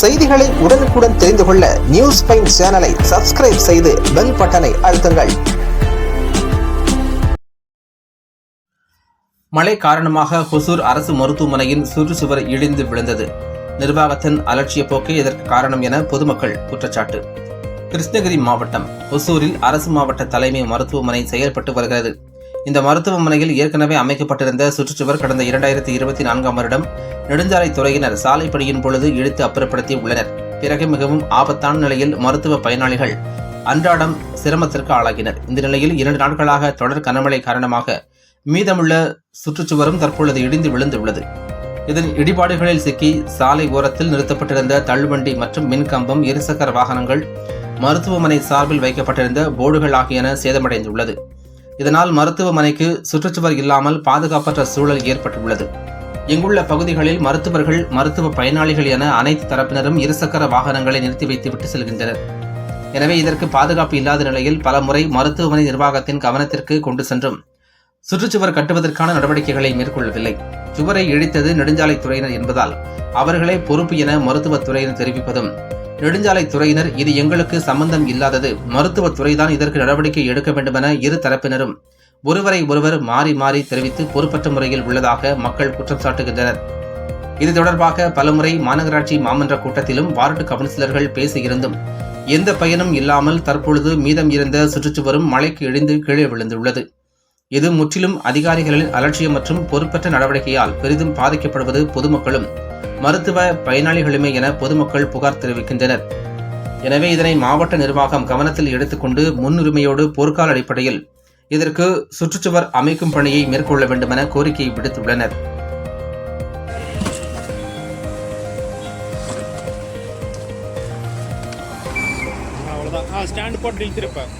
செய்திகளை உடனுக்குடன் தெரிந்து கொள்ள நியூஸ் பைன் சேனலை சப்ஸ்கிரைப் செய்து பெல் பட்டனை அழுத்துங்கள். மழை காரணமாக ஹொசூர் அரசு மருத்துவமனையின் சுற்றுச்சுவர் இடிந்து விழுந்தது. நிர்வாகத்தின் அலட்சிய போக்கே இதற்கு காரணம் என பொதுமக்கள் குற்றச்சாட்டு. கிருஷ்ணகிரி மாவட்டம் ஒசூரில் அரசு மாவட்ட தலைமை மருத்துவமனை செயல்பட்டு வருகிறது. இந்த மருத்துவமனையில் ஏற்கனவே அமைக்கப்பட்டிருந்த சுற்றுச்சுவர் கடந்த இரண்டாயிரத்தி இருபத்தி நான்காம் வருடம் நெடுஞ்சாலைத்துறையினர் சாலை பணியின் பொழுது இழுத்து அப்புறப்படுத்தி உள்ளனர். பிறகு மிகவும் ஆபத்தான நிலையில் மருத்துவ பயனாளிகள் அன்றாடம் சிரமத்திற்கு ஆளாகினர். இந்த நிலையில் இரண்டு நாட்களாக தொடர் கனமழை காரணமாக மீதமுள்ள சுற்றுச்சுவரும் தற்பொழுது இடிந்து விழுந்துள்ளது. இதன் இடிபாடுகளில் சிக்கி சாலை ஓரத்தில் நிறுத்தப்பட்டிருந்த தள்ளுவண்டி மற்றும் மின்கம்பம் இருசக்கர வாகனங்கள் மருத்துவமனை சார்பில் வைக்கப்பட்டிருந்த போர்டுகள் ஆகியன சேதமடைந்துள்ளது. இதனால் மருத்துவமனைக்கு சுற்றுச்சுவர் இல்லாமல் பாதுகாப்பற்ற சூழல் ஏற்பட்டுள்ளது. இங்குள்ள பகுதிகளில் மருத்துவர்கள் மருத்துவ பயனாளிகள் என அனைத்து தரப்பினரும் இருசக்கர வாகனங்களை நிறுத்தி வைத்துவிட்டு செல்கின்றனர். எனவே இதற்கு பாதுகாப்பு இல்லாத நிலையில் பல முறை மருத்துவமனை நிர்வாகத்தின் கவனத்திற்கு கொண்டு சென்றும். சுற்றுச்சுவர் கட்டுவதற்கான நடவடிக்கைகளை மேற்கொள்ளவில்லை. சுவரை இழித்தது நெடுஞ்சாலைத்துறையினர் என்பதால் அவர்களே பொறுப்பு என மருத்துவத்துறையினர் தெரிவிப்பதும் நெடுஞ்சாலைத்துறையினர் இது எங்களுக்கு சம்பந்தம் இல்லாதது. மருத்துவத்துறைதான் இதற்கு நடவடிக்கை எடுக்க வேண்டுமென இரு தரப்பினரும் ஒருவரை ஒருவர் மாறி மாறி தெரிவித்து பொறுப்பற்ற முறையில் உள்ளதாக மக்கள் குற்றம் சாட்டுகின்றனர். இது தொடர்பாக பலமுறை மாநகராட்சி மாமன்ற கூட்டத்திலும் வார்டு கவுன்சிலர்கள் பேசியிருந்தும் எந்த பயனும் இல்லாமல் தற்பொழுது மீதம் இருந்த சுற்றுச்சுவரும் மழைக்கு இடிந்து கீழே விழுந்துள்ளது. இது முற்றிலும் அதிகாரிகளின் அலட்சியம் மற்றும் பொறுப்பற்ற நடவடிக்கையால் பெரிதும் பாதிக்கப்படுவது பொதுமக்களும் மருத்துவ பயனாளிகளுமே என பொதுமக்கள் புகார் தெரிவிக்கின்றனர். எனவே இதனை மாவட்ட நிர்வாகம் கவனத்தில் எடுத்துக்கொண்டு முன்னுரிமையோடு போர்க்கால அடிப்படையில் இதற்கு சுற்றுச்சுவர் அமைக்கும் பணியை மேற்கொள்ள வேண்டுமென கோரிக்கை விடுத்துள்ளனர். அவ்வளோதான் ஆ ஸ்டாண்ட் போட்டு இழுத்துருப்பேன்.